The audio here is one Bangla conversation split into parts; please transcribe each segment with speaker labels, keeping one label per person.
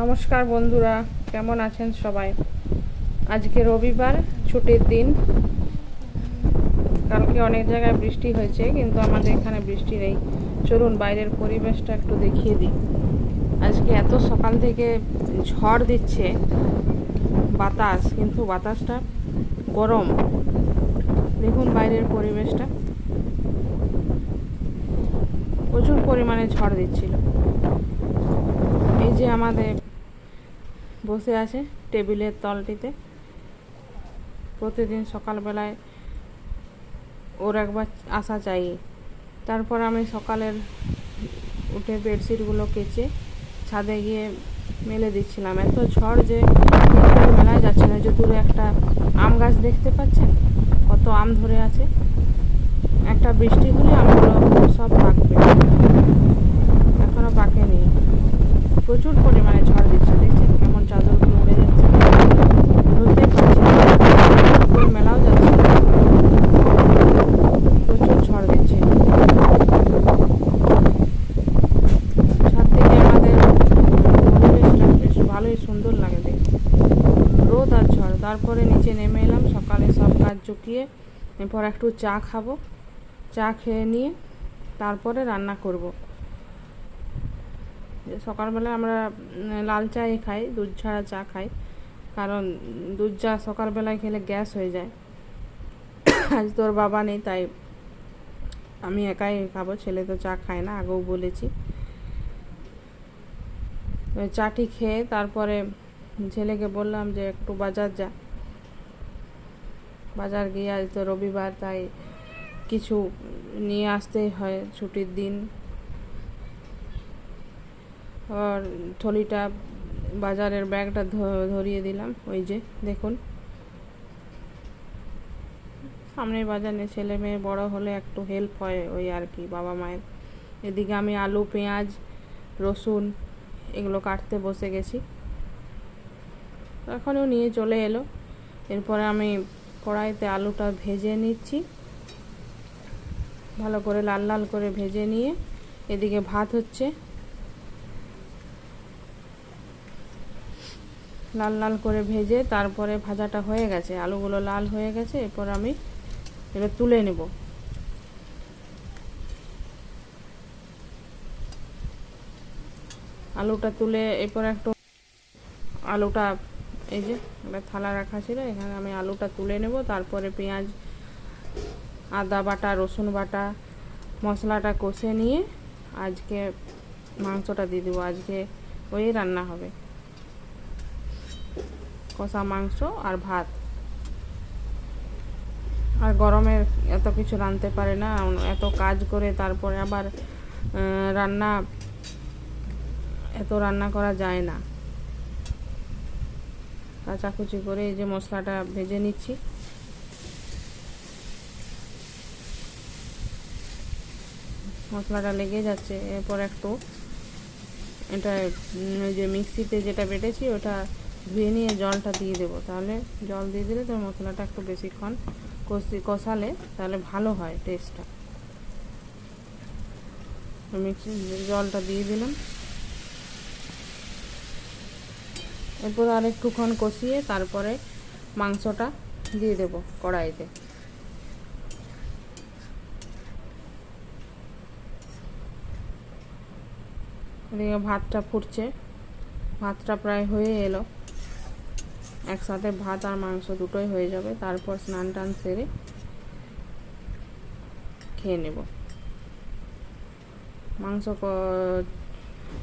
Speaker 1: নমস্কার বন্ধুরা, কেমন আছেন সবাই? আজকে রবিবার, ছুটির দিন। কালকে অনেক জায়গায় বৃষ্টি হয়েছে, কিন্তু আমাদের এখানে বৃষ্টি নেই। চলুন বাইরের পরিবেশটা একটু দেখিয়ে দিই। আজকে এত সকাল থেকে ঝড় দিচ্ছে, বাতাস, কিন্তু বাতাসটা গরম। দেখুন বাইরের পরিবেশটা। প্রচুর পরিমাণে ঝড় দিচ্ছিল। আমাদের বসে আছে টেবিলের তলটিতে। প্রতিদিন সকালবেলায় ওর একবার আসা চাই। তারপর আমি সকালের উঠে বেডশিটগুলো কেচে ছাদে গিয়ে মেলে দিচ্ছিলাম। এত ঝড় যে মেলায় যাচ্ছে না। যে দূরে একটা আম গাছ দেখতে পাচ্ছেন? কত আম ধরে আছে। একটা বৃষ্টি হলে আমগুলো সব পাকবে। এখনও পাকেনি। প্রচুর পরিমাণে ঝড় দিচ্ছে দেখছেন কেমন চাদরগুলো উড়ে যাচ্ছে। ধরতেই পারছি মেলাও যাচ্ছে প্রচুর ঝড় দিচ্ছে ছাদ থেকে আমাদের পরিবেশটা বেশ ভালোই সুন্দর লাগে দেখতে। রোদ আর ঝড়। তারপরে নিচে নেমে এলাম, সকালে সব কাজ চুকিয়ে এরপর একটু চা খাব। চা খেয়ে নিয়ে তারপরে রান্না করব। সকালবেলা আমরা লাল চাই খাই, দুধ ছাড়া চা খাই। কারণ দুধ চা সকালবেলায় খেলে গ্যাস হয়ে যায়। আজ তোর বাবা নেই, তাই আমি একাই খাব। ছেলে তো চা খায় না, আগেও বলেছি। চাটি খেয়ে তারপরে ছেলেকে বললাম যে, একটু বাজার যা। বাজার গিয়ে আজ তো রবিবার, তাই কিছু নিয়ে আসতেই হয় ছুটির দিন। থলিটা বাজারের ব্যাগটা ধরিয়ে দিলাম, ওই যে, দেখুন। সামনে বাজারে ছেলে মেয়ে বড় হলে একটু হেল্প হয় ওই আর কি, বাবা মায়ের। এদিকে আমি আলু, পেঁয়াজ, রসুন এগুলো কাটতে বসে গেছি। এখনও নিয়ে চলে এলো। এরপরে আমি কড়াইতে আলুটা ভেজে নিচ্ছি। ভালো করে লাল লাল করে ভেজে নিয়ে এদিকে ভাত হচ্ছে। লাল লাল করে ভেজে তারপরে ভাজাটা হয়ে গেছে। আলুগুলো লাল হয়ে গেছে, এরপর আমি এটা তুলে নেব। আলুটা তুলে এরপর একটু আলুটা, এই যে একটা থালা রাখা ছিল, এখানে আমি আলুটা তুলে নেব। তারপরে পেঁয়াজ, আদা বাটা, রসুন বাটা, মশলাটা কষে নিয়ে আজকে মাংসটা দিয়ে দেবো। আজকে ওই রান্না হবে। কষা মাংস আর ভাত। আর গরমে এত কিছু রাঁধতে পারে না, এত কাজ করে তারপরে আবার রান্না, এত রান্না করা যায় না। কাচাকুচি করে এই যে মশলাটা ভেজে নিচ্ছি। মশলাটা লেগে যাচ্ছে, এরপর একটু, এটা ওই যে মিক্সিতে যেটা বেটেছি, ওটা ধুয়ে নিয়ে জলটা দিয়ে দেবো। তাহলে জল দিয়ে দিলে তো মশলাটা একটু বেশিক্ষণ কষি, কষালে তাহলে ভালো হয় টেস্টটা মিক্সি জলটা দিয়ে দিলাম। এরপর আর একটুক্ষণ কষিয়ে তারপরে মাংসটা দিয়ে দেবো কড়াইতে। ভাতটা ফুটছে। ভাতটা প্রায় হয়ে এলো। একসাথে ভাত আর মাংস দুটোই হয়ে যাবে। তারপর স্নান টান সেরে খেয়ে নেব। মাংস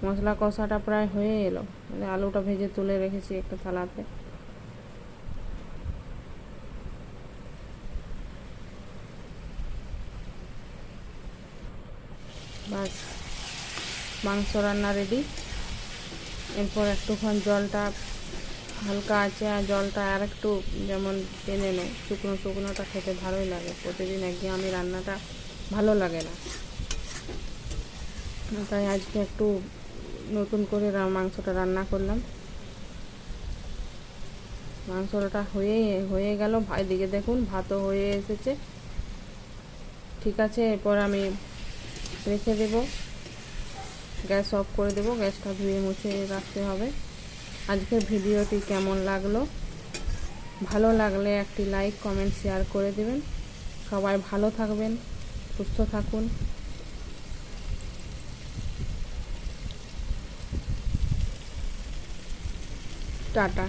Speaker 1: মশলা কষাটা প্রায় হয়ে এলো। মানে আলুটা ভেজে তুলে রেখেছি একটা থালাতে। বাস, মাংস রান্না রেডি এরপর একটুক্ষণ জলটা হালকা আছে আর জলটা আর একটু যেমন টেনে নেয়। শুকনো শুকনোটা খেতে ভালোই লাগে। প্রতিদিন একদিন আমি রান্নাটা ভালো লাগে না। তাই আজকে একটু নতুন করে মাংসটা রান্না করলাম। মাংসটা হয়ে হয়ে গেল। এদিকে দেখুন, ভাতও হয়ে এসেছে। ঠিক আছে, এরপর আমি রেখে দেব। গ্যাস অফ করে দেব। গ্যাসটা ধুয়ে মুছে রাখতে হবে। আজকের ভিডিওটি কেমন লাগল? ভালো লাগলে একটি লাইক, কমেন্ট, শেয়ার করে দেবেন। সবাই ভালো থাকবেন, সুস্থ থাকুন। টাটা।